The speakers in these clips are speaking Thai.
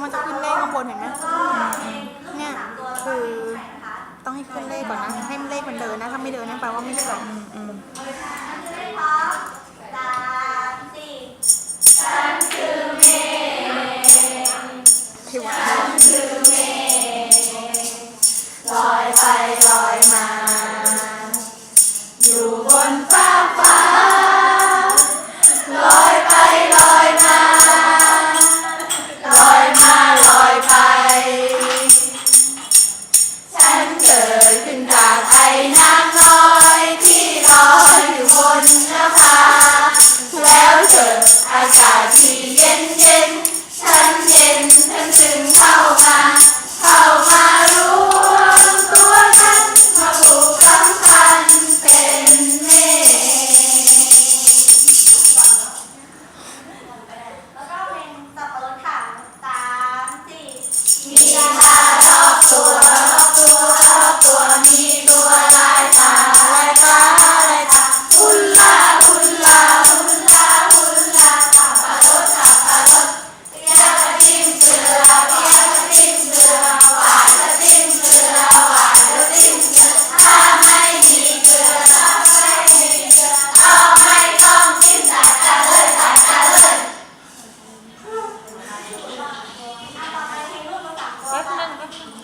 วมันจะขึ้นเลขข้างบนเห็นไหมเนี่ยคือต้องให้ขึ้นเลขก่อนนะ ให้เลขมันเดินนะ ถ้าไม่เดินนั่นแปลว่าไม่เดิน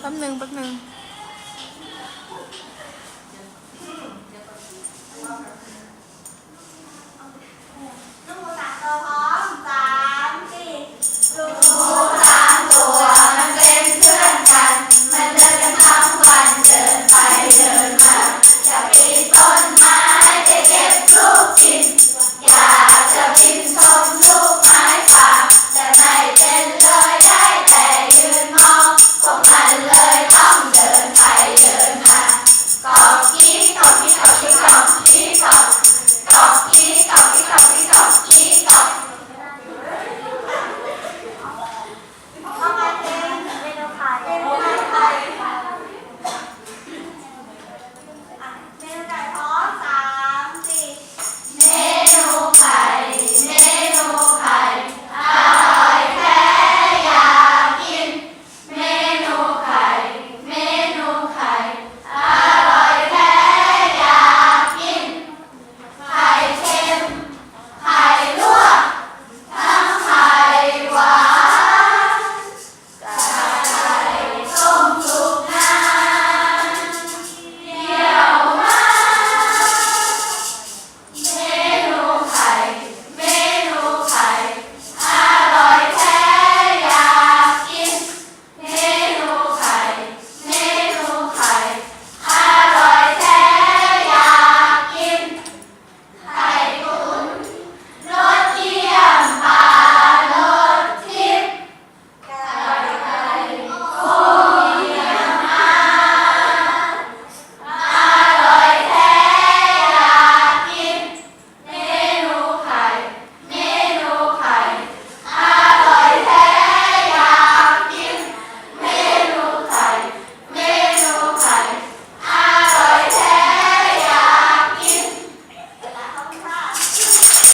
แป๊บนึงแป๊บนึง